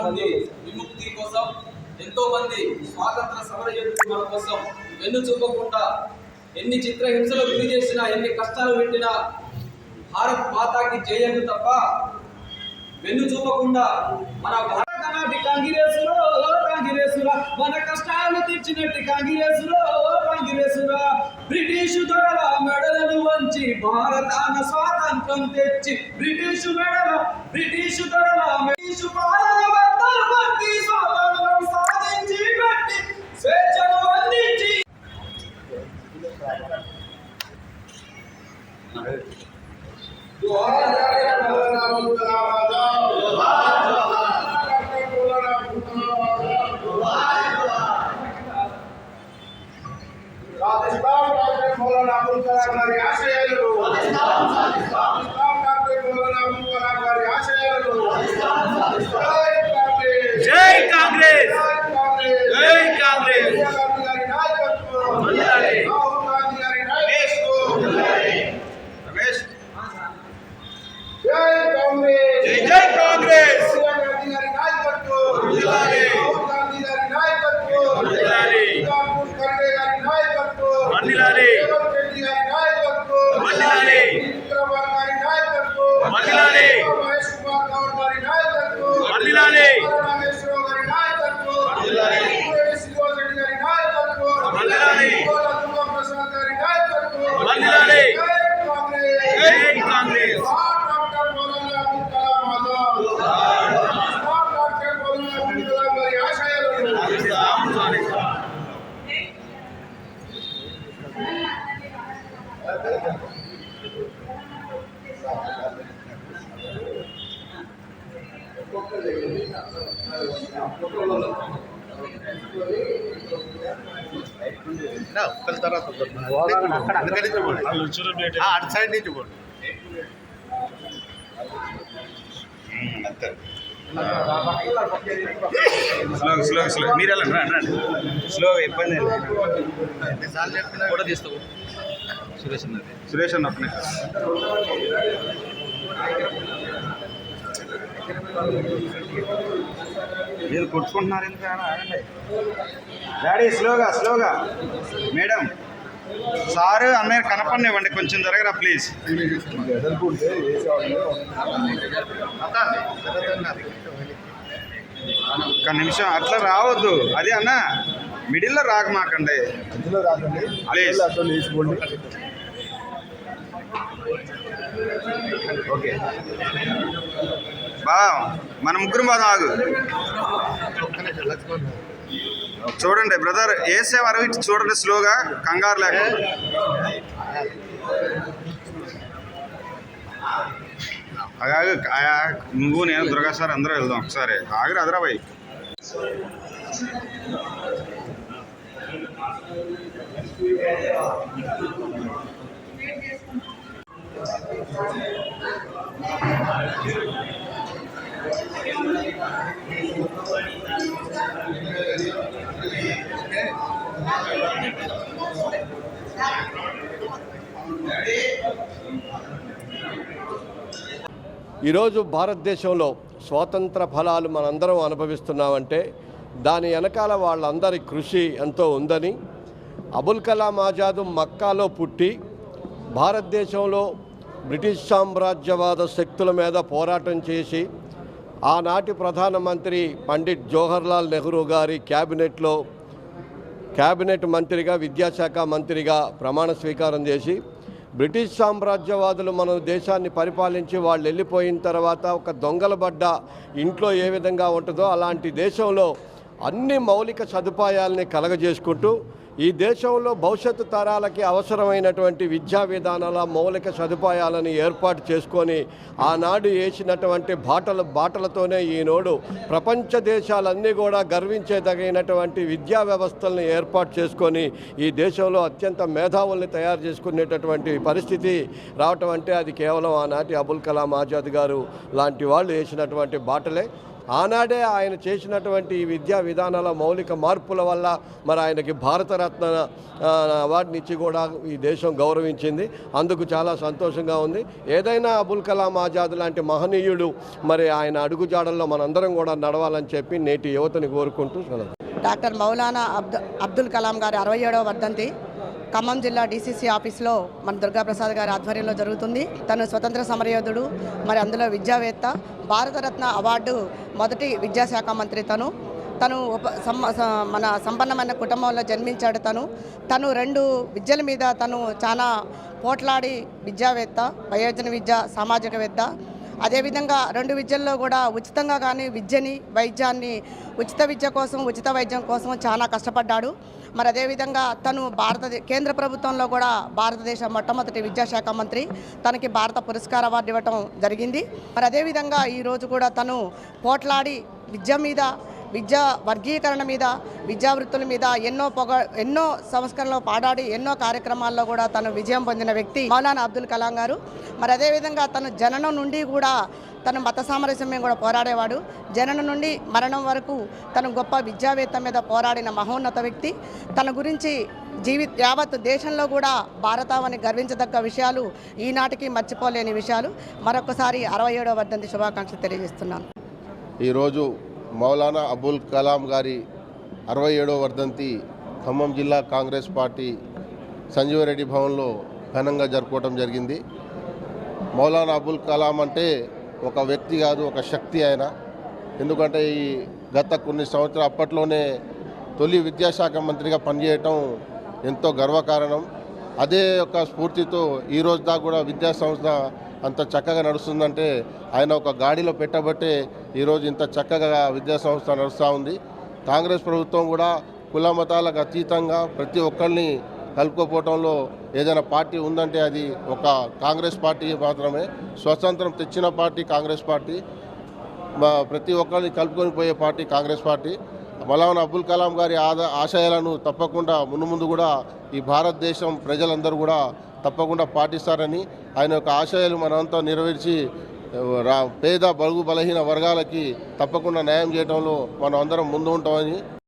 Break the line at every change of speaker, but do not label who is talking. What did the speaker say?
నుండి విముక్తి కోసం ఎంతో మంది స్వాతంత్ర సమర మన కోసం వెన్ను చూపకుండా ఎన్ని చిత్రహింసలు గురి చేసినా ఎన్ని కష్టాలు పెట్టినా భారత్ మాతాకి జయను తప్ప వెన్ను చూపకుండా మన భారత నాటి ఇచ్చినట్టు తీర్చినట్టు కాంగ్రెసులో బ్రిటిష్ దొరల మెడలను వంచి భారతాన స్వాతంత్రం తెచ్చి బ్రిటిష్ మెడల బ్రిటిష్ దొరల బ్రిటిష్ పాలన
వెళ్ళాలి. తర్వాత అటు సైడ్ నుంచి పోండి. అంతే. Slow slow slow. మీరు వెళ్ళండి రండి రండి. స్లోగా ఇబ్బంది
కూడా తీస్తావు సురేష్ అన్నది
సురేష్ అన్న ఒక్కనే మీరు కొట్టుకుంటున్నారు ఎందుకు ఆగండి. డాడీ స్లోగా స్లోగా మేడం సారు అన్నయ్య కనపడినివ్వండి. కొంచెం జరగరా ప్లీజ్ ఒక్క నిమిషం. అట్లా రావద్దు. అదే అన్న మిడిల్లో రాక మాకండి.
అందులో రాకండి.
ప్లీజ్
అట్లా లేచిపోండి
ఓకే. బా మన ముగ్గురు బాధ ఆగు. చూడండి బ్రదర్ వేసే వరకు ఇటు చూడండి స్లోగా కంగారు లేక అలాగే నువ్వు నేను దుర్గా సార్ అందరూ వెళ్దాం ఒకసారి. ఆగిరి అదరా బాయ్.
ఈరోజు భారతదేశంలో స్వాతంత్ర ఫలాలు మనందరం అనుభవిస్తున్నామంటే దాని వెనకాల వాళ్ళందరి కృషి ఎంతో ఉందని అబుల్ కలాం ఆజాద్ మక్కాలో పుట్టి భారతదేశంలో బ్రిటిష్ సామ్రాజ్యవాద శక్తుల మీద పోరాటం చేసి ఆనాటి ప్రధానమంత్రి పండిట్ జవహర్లాల్ నెహ్రూ గారి క్యాబినెట్లో క్యాబినెట్ మంత్రిగా విద్యాశాఖ మంత్రిగా ప్రమాణ స్వీకారం చేసి బ్రిటిష్ సామ్రాజ్యవాదులు మన దేశాన్ని పరిపాలించి వాళ్ళు వెళ్ళిపోయిన తర్వాత ఒక దొంగలబడ్డ ఇంట్లో ఏ విధంగా ఉంటుందో అలాంటి దేశంలో అన్ని మౌలిక సదుపాయాలని కలగజేసుకుంటూ ఈ దేశంలో భవిష్యత్తు తరాలకి అవసరమైనటువంటి విద్యా విధానాల మౌలిక సదుపాయాలను ఏర్పాటు చేసుకొని ఆనాడు వేసినటువంటి బాటల బాటలతోనే ఈనాడు ప్రపంచ దేశాలన్నీ కూడా గర్వించేదగినటువంటి విద్యా వ్యవస్థలను ఏర్పాటు చేసుకొని ఈ దేశంలో అత్యంత మేధావుల్ని తయారు చేసుకునేటటువంటి పరిస్థితి రావటం అంటే అది కేవలం ఆనాటి అబుల్ కలాం ఆజాద్ గారు లాంటి వాళ్ళు వేసినటువంటి బాటలే. ఆనాడే ఆయన చేసినటువంటి ఈ విద్యా విధానాల మౌలిక మార్పుల వల్ల మరి ఆయనకి భారతరత్న అవార్డుని ఇచ్చి కూడా ఈ దేశం గౌరవించింది. అందుకు చాలా సంతోషంగా ఉంది. ఏదైనా అబుల్ కలాం ఆజాద్ లాంటి మహనీయుడు మరి ఆయన అడుగుజాడల్లో మనందరం కూడా నడవాలని చెప్పి నేటి యువతని కోరుకుంటూ
డాక్టర్ మౌలానా అబ్దు అబ్దుల్ కలాం గారి అరవై ఏడవ వర్ధంతి. ఖమ్మం జిల్లా డీసీసీ ఆఫీస్లో మన దుర్గాప్రసాద్ గారి ఆధ్వర్యంలో జరుగుతుంది. తను స్వతంత్ర సమరయోధుడు మరి అందులో విద్యావేత్త భారతరత్న అవార్డు మొదటి విద్యాశాఖ మంత్రి తను. తను ఉప సమ్మ- మన సంపన్నమైన కుటుంబంలో జన్మించాడు తను. తను రెండు విద్యల మీద తను చాలా పోట్లాడి విద్యావేత్త వయోజన విద్య సామాజికవేత్త అదేవిధంగా రెండు విద్యల్లో కూడా ఉచితంగా కానీ విద్యని వైద్యాన్ని ఉచిత విద్య కోసం ఉచిత వైద్యం కోసం చాలా కష్టపడ్డాడు. మరి అదేవిధంగా తను భారత కేంద్ర ప్రభుత్వంలో కూడా భారతదేశ మొట్టమొదటి విద్యాశాఖ మంత్రి. తనకి భారత పురస్కార అవార్డు ఇవ్వటం జరిగింది. మరి అదేవిధంగా ఈరోజు కూడా తను పోట్లాడి విద్య మీద విద్యా వర్గీకరణ మీద విద్యావృత్తుల మీద ఎన్నో పొగ ఎన్నో సంస్కరణలు పాడాడి ఎన్నో కార్యక్రమాల్లో కూడా తను విజయం పొందిన వ్యక్తి మౌలానా అబ్దుల్ కలాం గారు. మరి అదేవిధంగా తను జననం నుండి కూడా తను మత సామరస్యం కూడా పోరాడేవాడు. జననం నుండి మరణం వరకు తను గొప్ప విద్యావేత్త మీద పోరాడిన మహోన్నత వ్యక్తి. తన గురించి జీవి యావత్ దేశంలో కూడా భారతావని గర్వించదగ్గ విషయాలు ఈనాటికి మర్చిపోలేని విషయాలు. మరొకసారి అరవై ఏడవ వర్ధంతి శుభాకాంక్షలు తెలియజేస్తున్నాను.
ఈరోజు మౌలానా అబుల్ కలాం గారి అరవై ఏడవ వర్ధంతి ఖమ్మం జిల్లా కాంగ్రెస్ పార్టీ సంజీవరెడ్డి భవన్లో ఘనంగా జరుపుకోవడం జరిగింది. మౌలానా అబుల్ కలాం అంటే ఒక వ్యక్తి కాదు ఒక శక్తి ఆయన. ఎందుకంటే ఈ గత కొన్ని సంవత్సరాలు అప్పట్లోనే తొలి విద్యాశాఖ మంత్రిగా పనిచేయటం ఎంతో గర్వకారణం. అదే ఒక స్ఫూర్తితో ఈ రోజు దాకా కూడా విద్యా సంస్థ అంత చక్కగా నడుస్తుందంటే ఆయన ఒక గాడిలో పెట్టబట్టే ఈరోజు ఇంత చక్కగా విద్యాసంస్థ నడుస్తూ ఉంది. కాంగ్రెస్ ప్రభుత్వం కూడా కుల మతాలకు అతీతంగా ప్రతి ఒక్కరిని కలుపుకోపోవటంలో ఏదైనా పార్టీ ఉందంటే అది ఒక కాంగ్రెస్ పార్టీ మాత్రమే. స్వతంత్రం తెచ్చిన పార్టీ కాంగ్రెస్ పార్టీ. మా ప్రతి ఒక్కరిని కలుపుకొని పోయే పార్టీ కాంగ్రెస్ పార్టీ. మౌలానా అబుల్ కలాం గారి ఆద ఆశయాలను తప్పకుండా ముందు ముందు కూడా ఈ భారతదేశం ప్రజలందరూ కూడా తప్పకుండా పాటిస్తారని ఆయన యొక్క ఆశయాలు మనమంతా నెరవేర్చి రా పేద బలుగు బలహీన వర్గాలకి తప్పకుండా న్యాయం చేయడంలో మనం అందరం ముందు ఉంటామని